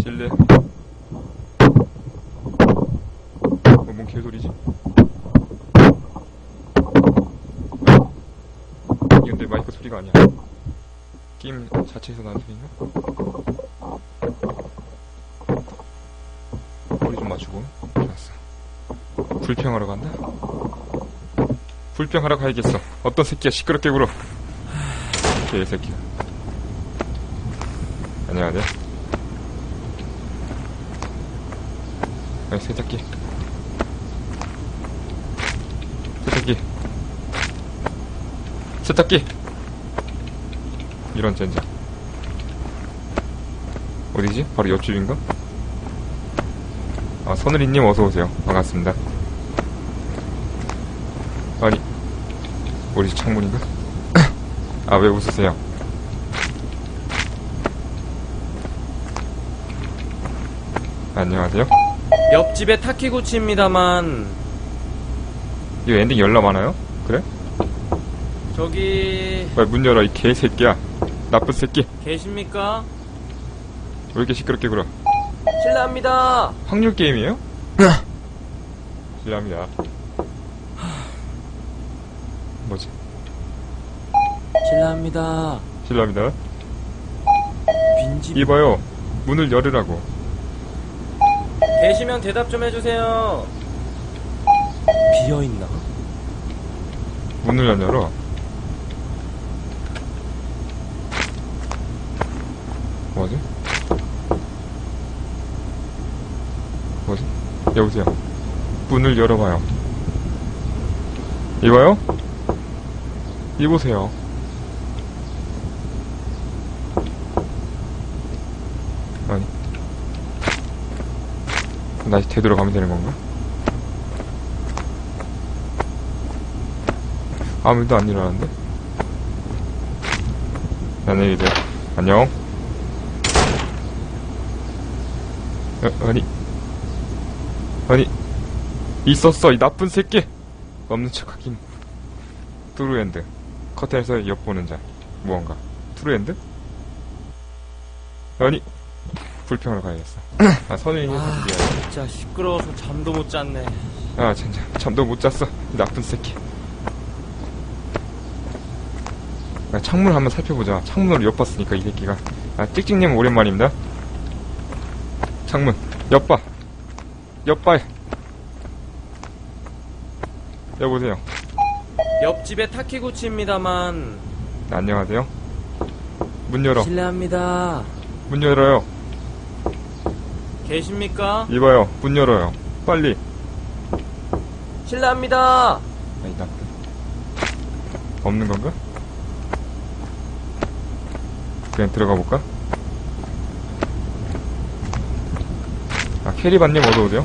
실례. 어, 뭔 개소리지? 이건 내 마이크 소리가 아니야. 게임 자체에서 나는 소리인가? 머리 좀 맞추고. 좋았어. 불평하러 간다? 불평하러 가야겠어. 어떤 새끼야 시끄럽게 굴어. 개새끼야. 안녕하세요. 아, 세탁기. 세탁기. 세탁기. 이런 젠장. 어디지? 바로 옆집인가? 아, 선우리님 어서오세요. 반갑습니다. 아니, 우리 집 창문인가? 아, 왜 웃으세요? 안녕하세요. 옆집에 타키구치입니다만 이거 엔딩 열나 많아요? 그래? 저기 빨리 문 열어, 이 개새끼야. 나쁜 새끼. 계십니까? 왜 이렇게 시끄럽게 굴어? 실례합니다. 확률 게임이에요? 실례합니다. 뭐지? 실례합니다. 실례합니다. 빈집 이봐요. 문을 열으라고. 계시면 대답 좀 해주세요. 비어 있나? 문을 안 열어. 뭐지? 뭐지? 여보세요. 문을 열어봐요. 이봐요? 이보세요. 아니. 그럼 다시 되돌아가면 되는 건가? 아무 일도 안 일어나는데? 안녕히 계세요. 안녕. 어, 아니. 아니. 있었어, 이 나쁜 새끼! 없는 척 하긴. 트루엔드. 커튼에서 엿보는 자. 무언가. 트루엔드? 아니. 불평을 가야겠어. 아, 선생님이 아, 사주기야. 진짜 시끄러워서 잠도 못 잤네. 아, 진짜. 잠도 못 잤어. 이 나쁜 새끼. 아, 창문 한번 살펴보자. 창문으로 엿봤으니까, 이 새끼가. 아, 찍찍님 오랜만입니다. 창문. 엿봐. 엿봐. 여보세요. 옆집에 타키구치입니다만 네, 안녕하세요. 문 열어. 실례합니다. 문 열어요. 계십니까? 이봐요. 문 열어요. 빨리. 실례합니다. 아니, 나. 없는 건가? 그냥 들어가 볼까? 아, 캐리반님 어서오세요.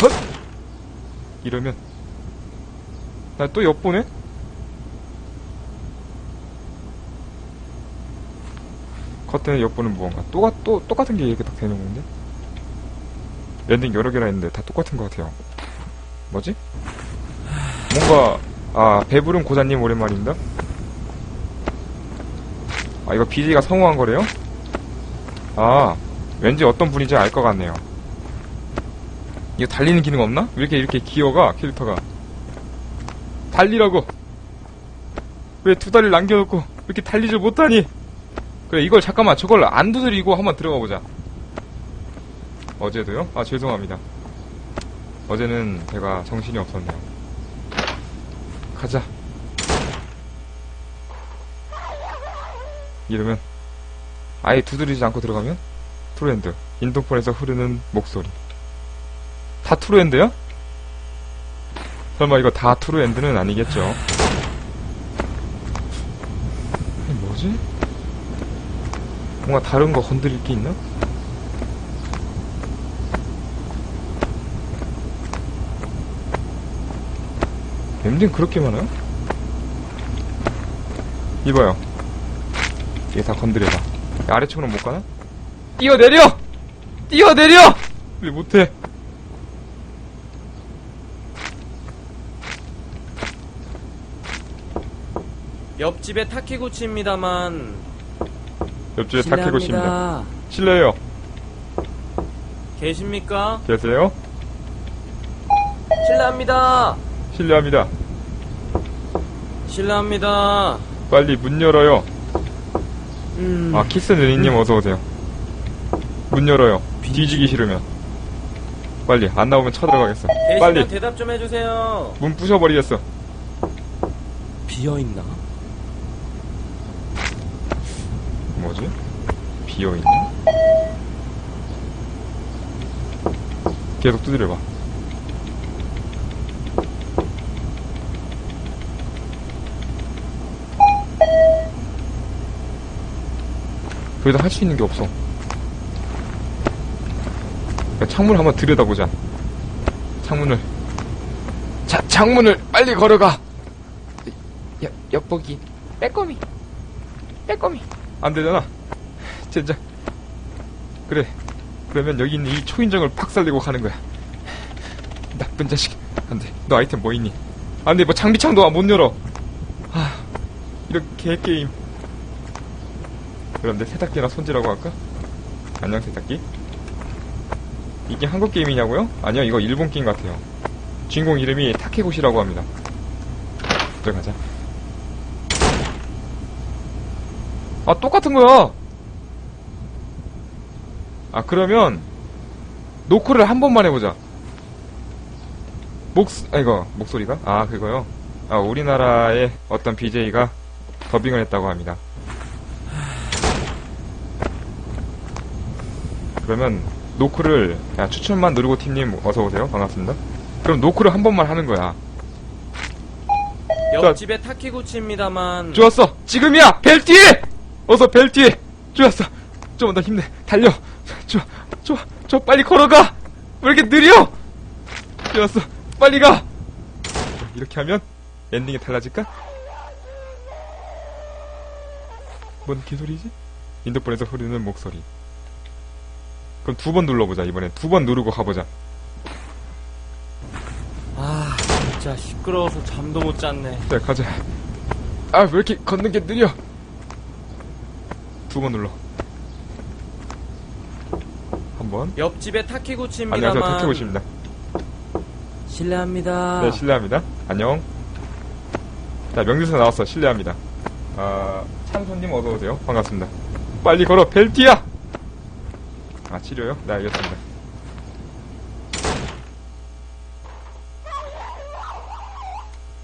헛! 이러면. 나 또 엿보네? 커튼에 엿보는 무언가. 또, 또, 똑같은 게 이렇게 딱 되는 건데? 엔딩 여러 개나 있는데 다 똑같은 것 같아요. 뭐지? 뭔가 아 배부른 고자님 오랜만입니다. 아 이거 BJ가 성공한 거래요? 아 왠지 어떤 분인지 알 것 같네요. 이거 달리는 기능 없나? 왜 이렇게 이렇게 기어가 캐릭터가 달리라고 왜 두 다리를 남겨놓고 이렇게 달리질 못하니? 그래 이걸 잠깐만 저걸 안 두드리고 한번 들어가 보자. 어제도요? 아 죄송합니다. 어제는 제가 정신이 없었네요. 가자. 이러면 아예 두드리지 않고 들어가면 트렌드 인동폰에서 흐르는 목소리 다 트루엔드야? 설마 이거 다 트루엔드는 아니겠죠? 뭐지? 뭔가 다른 거 건드릴 게 있나? 엔딩 그렇게 많아요? 이봐요. 얘다 건드려봐. 야, 아래쪽으로 못 가나? 뛰어내려! 뛰어내려! 왜 못해? 옆집에 타키구치입니다만 옆집에 타케고씨입니다. 실례합니다. 실례해요. 계십니까? 계세요? 실례합니다. 실례합니다. 실례합니다. 빨리 문 열어요. 음. 아, 키스 누니님 어서 오세요. 문 열어요. 뒤지기 싫으면. 빨리, 안 나오면 쳐들어가겠어. 빨리, 대답 좀 해주세요. 문 부셔버리겠어. 비어 있나? 뭐지? 비어있나? 계속 두드려봐. 거기다 할 수 있는 게 없어. 야, 창문 한번 들여다보자. 창문을. 자, 창문을 빨리 걸어가! 여, 엿보기. 빼꼼이. 빼꼼이. 안 되잖아. 진짜. 그래. 그러면 여기 있는 이 초인종을 팍 살리고 가는 거야. 나쁜 자식. 안 돼. 너 아이템 뭐 있니? 안 돼. 뭐 장비창도 못 열어. 아, 이런 개게임. 그런데 세탁기나 손질하고 할까? 안녕, 세탁기. 이게 한국 게임이냐고요? 아니요, 이거 일본 게임 같아요. 주인공 이름이 타케고시라고 합니다. 들어가자. 아, 똑같은 거야! 아, 그러면, 노크를 한 번만 해보자. 목, 아, 이거, 목소리가? 아, 그거요? 아, 우리나라의 어떤 BJ가 더빙을 했다고 합니다. 그러면, 노크를, 야, 추천만 누르고 팀님 어서 오세요. 반갑습니다. 그럼 노크를 한 번만 하는 거야. 옆집에 타키구치입니다만. 좋았어. 지금이야. 벨 뒤에. 어서 벨 뒤에. 좋았어. 좀 더 힘내. 달려. 좋아. 좋아. 좋아. 빨리 걸어가. 왜 이렇게 느려? 좋았어. 빨리 가. 이렇게 하면 엔딩이 달라질까? 뭔 개소리지? 인터폰에서 흐르는 목소리. 그럼 두 번 눌러보자. 이번엔 두 번 누르고 가보자. 아, 진짜 시끄러워서 잠도 못 잤네. 자, 가자. 아, 왜 이렇게 걷는 게 느려? 두 번 눌러. 한 번. 옆집에 안녕하세요, 타키구치입니다만. 타케고시입니다. 실례합니다. 네, 실례합니다. 안녕. 자, 명대사 나왔어. 실례합니다. 아, 찬손님 어서오세요. 반갑습니다. 빨리 걸어, 벨티야! 아, 치료요? 네, 알겠습니다.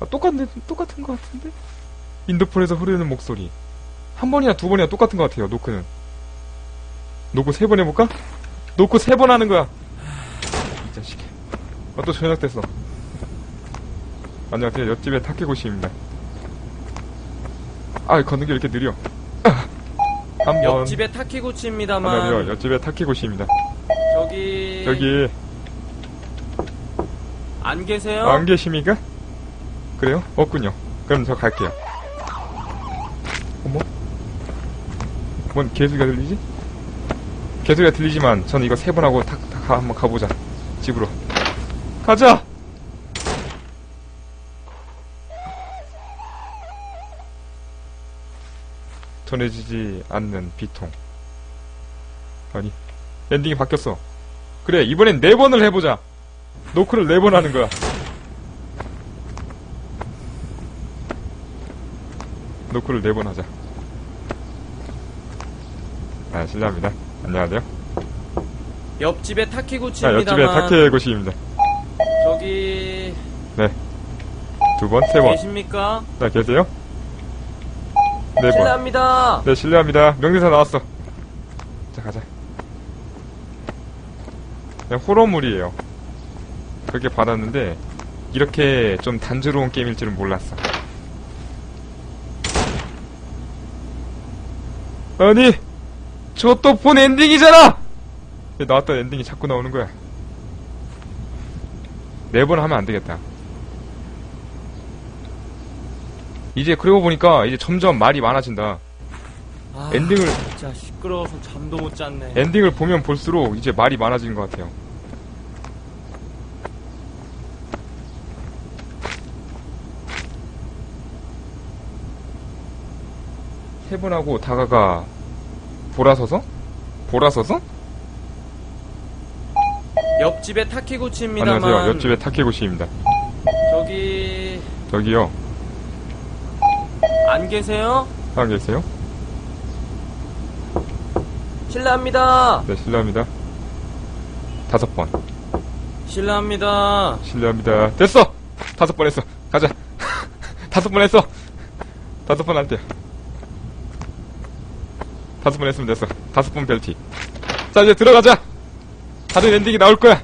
아, 똑같네, 똑같은 것 같은데? 인도폰에서 흐르는 목소리. 한 번이나 두 번이나 똑같은 것 같아요, 노크는. 노크 세 번 해볼까? 노크 세 번 하는 거야. 이 자식. 아, 또 저녁 됐어. 안녕하세요. 옆집의 타케고시입니다. 아, 걷는 게 이렇게 느려. 아, 한 번. 옆집에 타키구치입니다만. 안녕하세요. 옆집의 타케고시입니다. 저기. 여기 안 계세요? 안 계십니까? 그래요? 없군요. 그럼 저 갈게요. 어머? 뭔 개소리가 들리지? 개소리가 들리지만 전 이거 세 번 하고 탁, 탁 가- 한번 가보자. 집으로. 가자! 전해지지 않는 비통. 아니, 엔딩이 바뀌었어. 그래, 이번엔 네 번을 해보자. 노크를 네 번 하는 거야. 노크를 네 번 하자. 아, 실례합니다. 안녕하세요. 옆집에 자, 타키구치입니다만. 옆집에 타케 고시입니다. 저기. 네. 두 번, 세 번. 계십니까? 자, 계세요? 네 번. 실례합니다. 네, 실례합니다. 명대사 나왔어. 자, 가자. 그냥 호러물이에요. 그렇게 받았는데, 이렇게 좀 단조로운 게임일 줄은 몰랐어. 아니! 저또본 엔딩이잖아! 왜 나왔던 엔딩이 자꾸 나오는 거야. 네 번 하면 안 되겠다. 이제 그러고 보니까 이제 점점 말이 많아진다. 아, 엔딩을 진짜 시끄러워서 잠도 못 잤네. 엔딩을 보면 볼수록 이제 말이 많아지는 것 같아요. 세번 하고 다가가 보라서서? 보라서서? 옆집에 타키구치입니다만. 안녕하세요. 옆집의 타케고시입니다. 저기 저기요. 안 계세요? 사람 계세요? 실례합니다. 네, 실례합니다. 다섯 번. 실례합니다. 실례합니다. 됐어! 다섯 번 했어. 가자. 다섯 번 했어. 다섯 번할 때. 다섯 번 했으면 됐어. 다섯 번 벨티. 자, 이제 들어가자! 다른 엔딩이 나올 거야!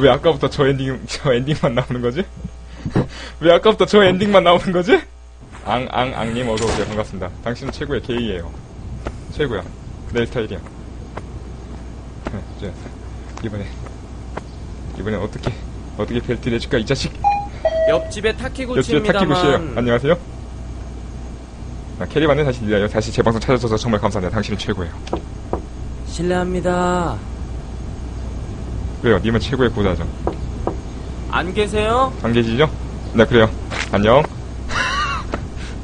왜 아까부터 저 엔딩, 저 엔딩만 나오는 거지? 왜 아까부터 저 엔딩만 나오는 거지? 앙, 앙, 앙님 어서 오세요. 반갑습니다. 당신은 최고의 게이예요. 최고야. 내 스타일이야. 네, 이번에, 이번에 어떻게, 어떻게 벨트를 해줄까, 이 자식? 옆집에 타키구치입니다만. 타키고시에요. 안녕하세요. 나 캐리반에 다시 리아요. 다시 제 방송 찾아줘서 정말 감사합니다. 당신은 최고예요. 실례합니다. 그래요. 님은 최고의 고자죠. 안 계세요? 안 계시죠? 네, 그래요. 안녕.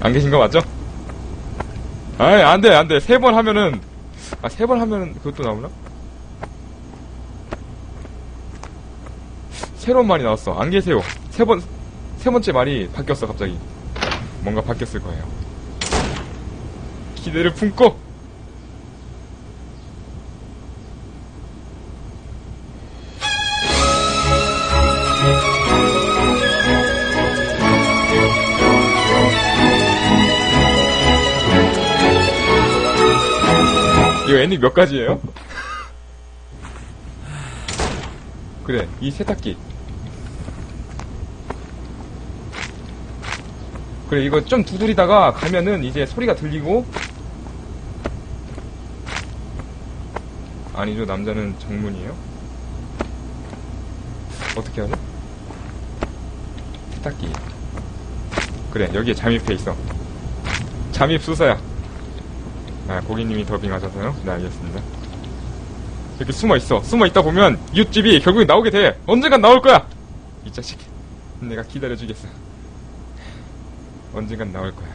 안 계신 거 맞죠? 아이, 안 돼, 안 돼. 세 번 하면은, 아, 세 번 하면은 그것도 나오나? 새로운 말이 나왔어. 안 계세요. 세 번, 세 번째 말이 바뀌었어, 갑자기. 뭔가 바뀌었을 거예요. 기대를 품고! 이거 엔딩 몇 가지예요? 그래, 이 세탁기. 그래, 이거 좀 두드리다가 가면은 이제 소리가 들리고. 아니죠, 남자는 정문이에요? 어떻게 하죠? 세탁기. 그래, 여기에 잠입해 있어. 잠입 수사야. 아, 고객님이 더빙하셔서요? 네, 알겠습니다. 이렇게 숨어 있어. 숨어 있다 보면 이웃집이 결국에 나오게 돼. 언젠간 나올 거야. 이 자식. 내가 기다려주겠어. 언젠간 나올 거야.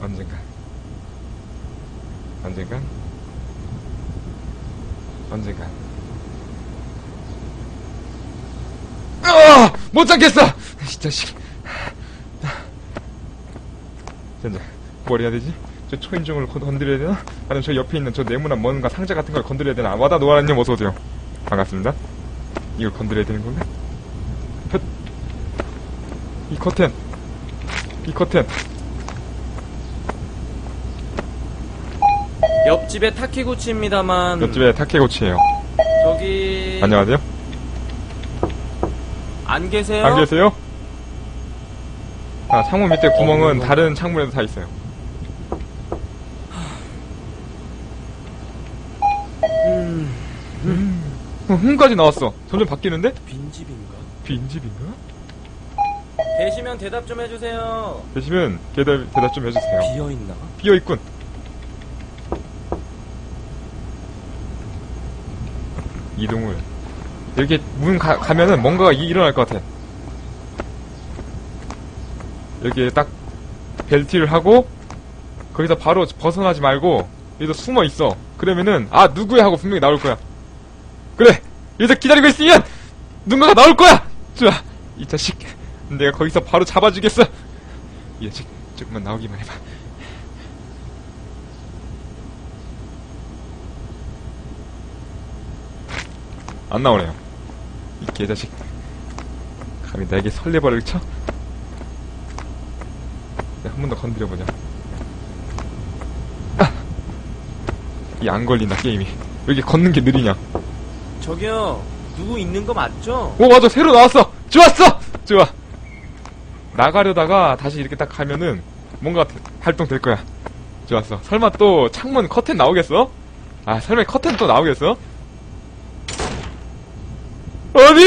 언젠간. 언젠간. 언젠간. 아! 못 참겠어! 이 자식. 진짜. 뭘 해야 되지? 저 초인종을 건- 건드려야 되나? 아니면 저 옆에 있는 저 네모난 뭔가 상자 같은 걸 건드려야 되나? 와다 노아라님 어서오세요. 반갑습니다. 이걸 건드려야 되는 건가? 헥. 이 커튼. 이 커튼. 옆집에 타키구치입니다만. 옆집에 타케고치예요. 저기 안녕하세요. 안 계세요? 안 계세요? 아, 창문 밑에 구멍은 다른 창문에도 다 있어요. 음. 흠까지 나왔어. 점점 바뀌는데? 빈집인가? 빈집인가? 계시면 대답 좀 해주세요. 되시면 대답, 대답 좀 해주세요. 비어있나? 비어있군. 이동을. 이렇게 문 가, 가면은 뭔가가 이- 일어날 것 같아. 이렇게 딱 벨티를 하고 거기서 바로 벗어나지 말고 여기서 숨어 있어. 그러면은 아 누구야 하고 분명히 나올 거야. 여기서 기다리고 있으면 누군가가 나올 거야. 좋아 이 자식 내가 거기서 바로 잡아주겠어. 이 자식 조금만 나오기만 해봐. 안 나오네요. 이 개자식. 감히 나에게 설레발을 쳐? 내가 한번 더 건드려보자. 아! 이 안 걸린다, 게임이. 왜 이렇게 걷는 게 느리냐? 저기요. 누구 있는 거 맞죠? 오, 맞아! 새로 나왔어! 좋았어! 좋아! 나가려다가 다시 이렇게 딱 가면은 뭔가 활동 될 거야. 좋았어. 설마 또 창문 커튼 나오겠어? 아, 설마 커튼 또 나오겠어? 아니!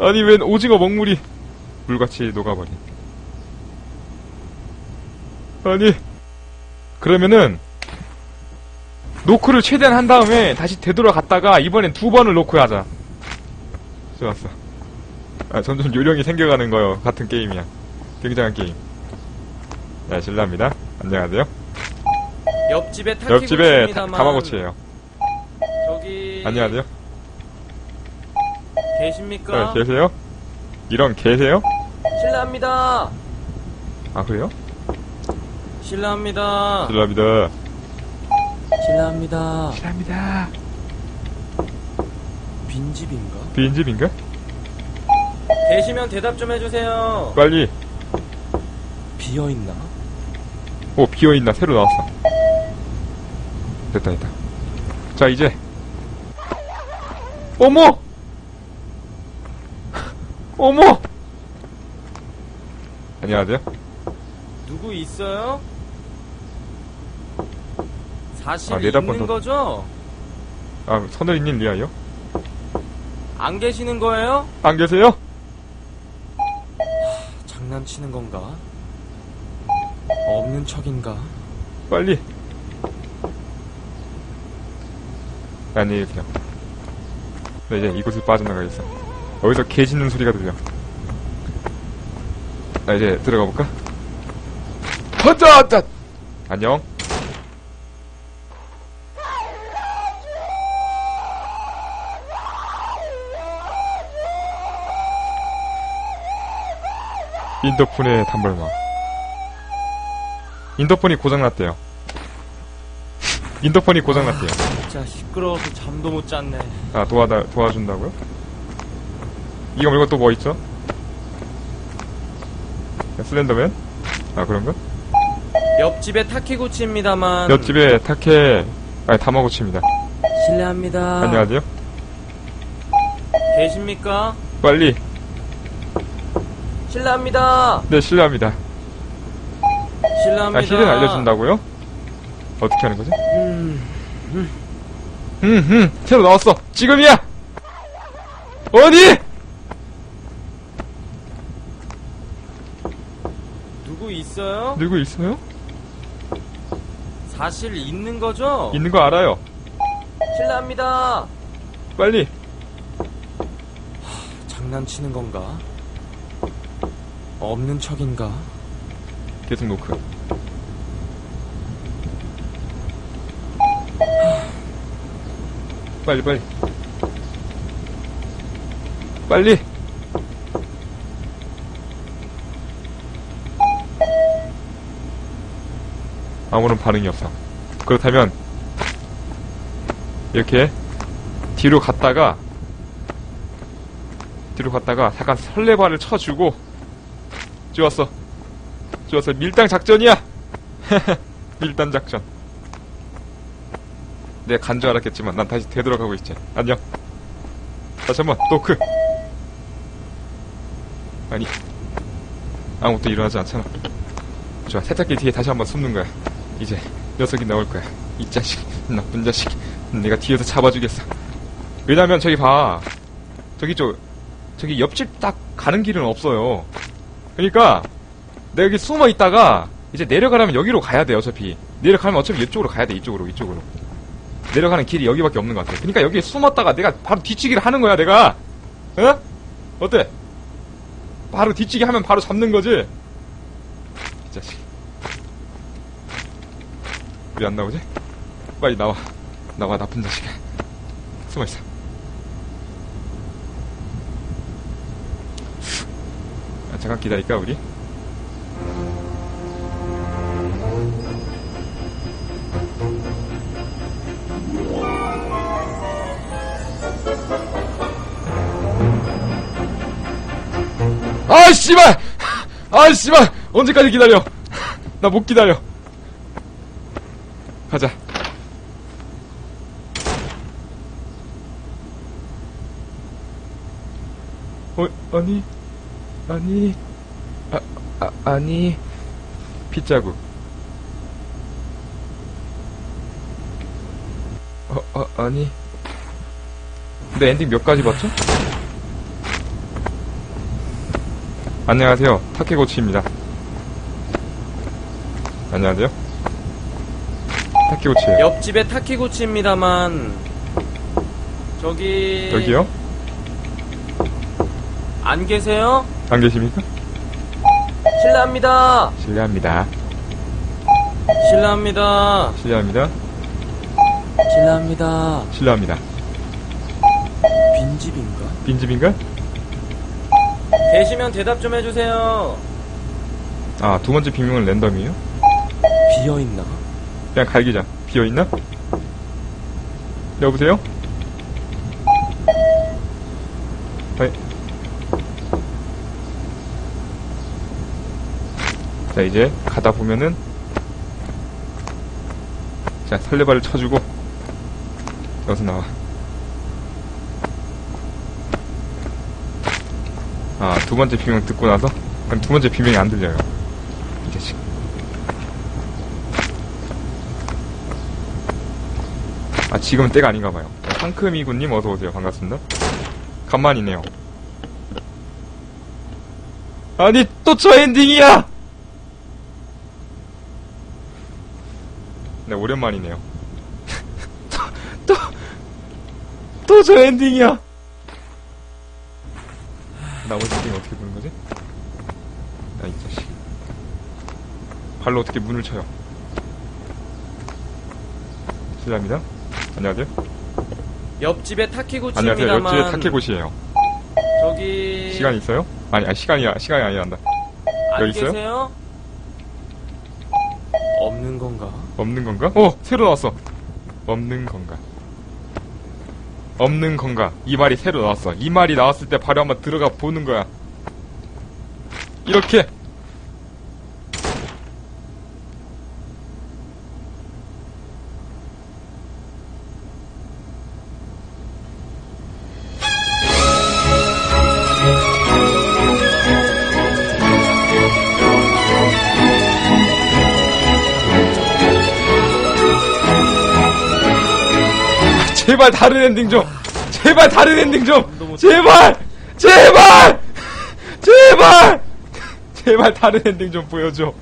아니, 웬 오징어 먹물이 물같이 녹아버린. 아니, 그러면은 노크를 최대한 한 다음에 다시 되돌아갔다가 이번엔 두 번을 노크 하자. 좋았어. 아, 점점 요령이 생겨가는 거요. 같은 게임이야. 굉장한 게임. 네, 실례합니다. 안녕하세요. 옆집에 타키고 옆집에 타, 가마고치예요. 저기 안녕하세요. 계십니까? 네, 계세요? 이런 계세요? 실례합니다. 아, 그래요? 실례합니다. 실례합니다. 실례합니다. 실례합니다. 빈집인가? 빈집인가? 계시면 대답 좀 해주세요. 빨리. 비어 있나? 오, 비어있나? 새로 나왔어. 됐다, 됐다. 자, 이제. 어머! 어머! 안녕하세요. 누구 있어요? 사실 아, 내답건 있는 더- 거죠? 아, 선혜리님 리아요? 안 계시는 거예요? 안 계세요? 장난치는 건가? 없는 척인가? 빨리. 안녕히 계세요. 네, 이제 이곳을 빠져나가겠어. 어디서 개 짖는 소리가 들려. 나 이제 들어가 볼까? 허자, 허자! 안녕. 인터폰의 단발마. 인터폰이 고장났대요. 인터폰이 고장났대요. 진짜 시끄러워서 잠도 못 잤네. 아, 도와다, 도와준다고요? 이거 말고 또 뭐 있죠? 슬렌더맨? 아, 그런가? 옆집에 타키구치입니다만. 옆집에 타케, 아니, 다마고치입니다. 실례합니다. 안녕하세요. 계십니까? 빨리. 실례합니다. 네, 실례합니다. 실례합니다. 아, 힐은 알려준다고요? 어떻게 하는 거지? 음, 음, 음, 새로 나왔어. 지금이야! 어디? 누구 있어요? 누구 있어요? 사실 있는 거죠? 있는 거 알아요. 실례합니다. 빨리. 장난치는 건가? 없는 척인가? 계속 노크. 빨리, 빨리. 빨리! 아무런 반응이 없어. 그렇다면, 이렇게, 뒤로 갔다가, 뒤로 갔다가, 잠깐 설레발을 쳐주고, 좋았어. 좋았어. 밀당 작전이야! 밀당 작전. 내가 간 줄 알았겠지만, 난 다시 되돌아가고 있지. 안녕. 다시 한 번, 노크. 아니. 아무것도 일어나지 않잖아. 좋아. 세탁기 뒤에 다시 한번 숨는 거야. 이제, 녀석이 나올 거야. 이 자식. 나쁜 자식. 내가 뒤에서 잡아주겠어. 왜냐면, 저기 봐. 저기 저, 저기 옆집 딱 가는 길은 없어요. 그러니까, 내가 여기 숨어 있다가 이제 내려가려면 여기로 가야 돼 어차피. 내려가면 어차피 이쪽으로 가야 돼 이쪽으로 이쪽으로. 내려가는 길이 여기밖에 없는 것 같아. 그러니까 여기에 숨었다가 내가 바로 뒤치기를 하는 거야 내가. 어? 어때? 바로 뒤치기 하면 바로 잡는 거지? 이 자식. 왜 안 나오지? 빨리 나와. 나와 나쁜 자식아. 숨어있어 잠깐 기다릴까 우리? 아 씨발! 아 씨발! 언제까지 기다려? 나 못 기다려. 가자. 어, 아니, 아니, 아, 아 아니, 핏자국. 어, 어, 아니. 근데 엔딩 몇 가지 봤죠? 안녕하세요. 타케고치입니다. 안녕하세요. 타키고치예요. 옆집에 타키고치입니다만 저기 여기요? 안 계세요? 안 계십니까? 실례합니다. 실례합니다. 실례합니다. 실례합니다. 실례합니다. 실례합니다. 빈집인가? 빈집인가? 계시면 대답 좀 해주세요. 아, 두 번째 비명은 랜덤이에요? 비어있나? 그냥 갈기자. 비어있나? 여보세요? 네. 자, 이제 가다 보면은 자, 설레발을 쳐주고 여기서 나와. 아, 두 번째 비명 듣고 나서 그럼 두 번째 비명이 안 들려요. 이 자식. 아, 지금은 때가 아닌가 봐요. 상크미군님 어서오세요. 반갑습니다. 간만이네요. 아니, 또 저 엔딩이야! 네, 오랜만이네요. 또, 또, 또 저 엔딩이야! 나머지 엔딩 어떻게 보는 거지? 야, 이 자식. 발로 어떻게 문을 쳐요? 실례합니다. 안녕하세요. 옆집에 안녕하세요. 타키고치입니다만 옆집에 타케고시예요. 저기 시간 있어요? 아니, 아니 시간이 시간이 아니란다. 안 여기 있어요? 계세요? 없는 건가? 없는 건가? 어, 새로 나왔어. 없는 건가? 없는 건가? 이 말이 새로 나왔어. 이 말이 나왔을 때 바로 한번 들어가 보는 거야. 이렇게. 다른 엔딩 좀. 제발 다른 엔딩 좀. 제발. 제발. 제발. 제발 다른 엔딩 좀 보여줘.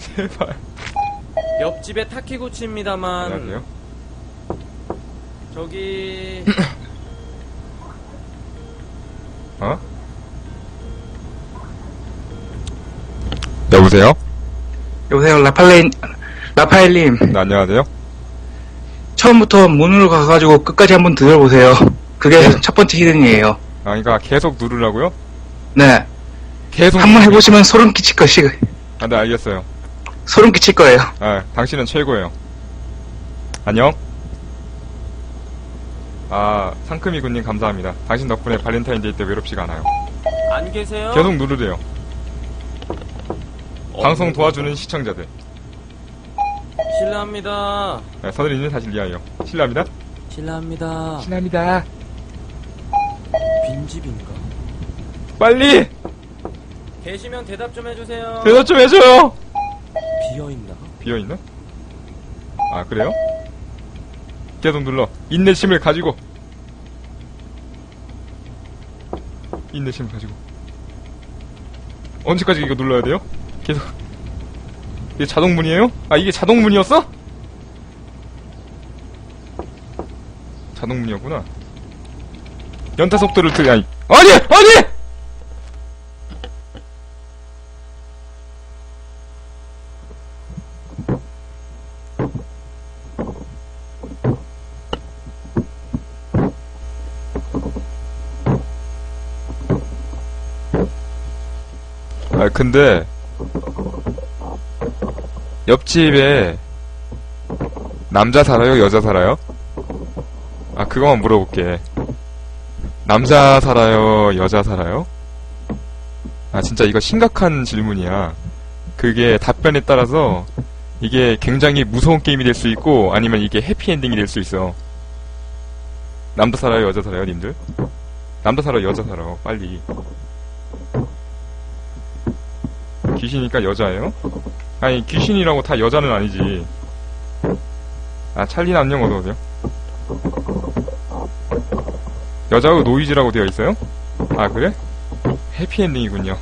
제발. 옆집에 타키고치입니다만 안녕하세요. 저기 어? 여보세요? 여보세요, 라팔레인, 라파엘님. 네, 안녕하세요. 처음부터 문으로 가가지고 끝까지 한번 들어보세요. 그게 첫 번째 히든이에요. 아, 그러니까 계속 누르라고요? 네. 계속. 한번 누르- 해보시면 소름 끼칠 것이, 아, 네, 알겠어요. 소름 끼칠 거예요. 아, 당신은 최고예요. 안녕. 아, 상크미 군님 감사합니다. 당신 덕분에 발렌타인데이 때 외롭지가 않아요. 안 계세요? 계속 누르래요. 방송 없는 도와주는 시청자들. 실례합니다. 네, 서늘이는 사실 이하예요. 실례합니다. 실례합니다. 실례합니다. 빈집인가? 빨리! 계시면 대답 좀 해주세요. 대답 좀 해줘요! 비어있나? 비어있나? 아, 그래요? 계속 눌러. 인내심을 가지고. 인내심을 가지고. 언제까지 이거 눌러야 돼요? 계속. 이게 자동문이에요? 아, 이게 자동문이었어? 자동문이었구나. 연타 속도를 트, 아니, 아니! 아니! 아, 근데, 옆집에, 남자 살아요? 여자 살아요? 아, 그거만 물어볼게. 남자 살아요? 여자 살아요? 아, 진짜 이거 심각한 질문이야. 그게 답변에 따라서, 이게 굉장히 무서운 게임이 될 수 있고, 아니면 이게 해피엔딩이 될 수 있어. 남자 살아요? 여자 살아요? 님들? 남자 살아요? 여자 살아요? 빨리. 귀신이니까 여자예요? 아니 귀신이라고 다 여자는 아니지. 아 찰리는 안녕 어서 오세요. 여자하고 노이즈라고 되어 있어요? 아 그래? 해피엔딩이군요.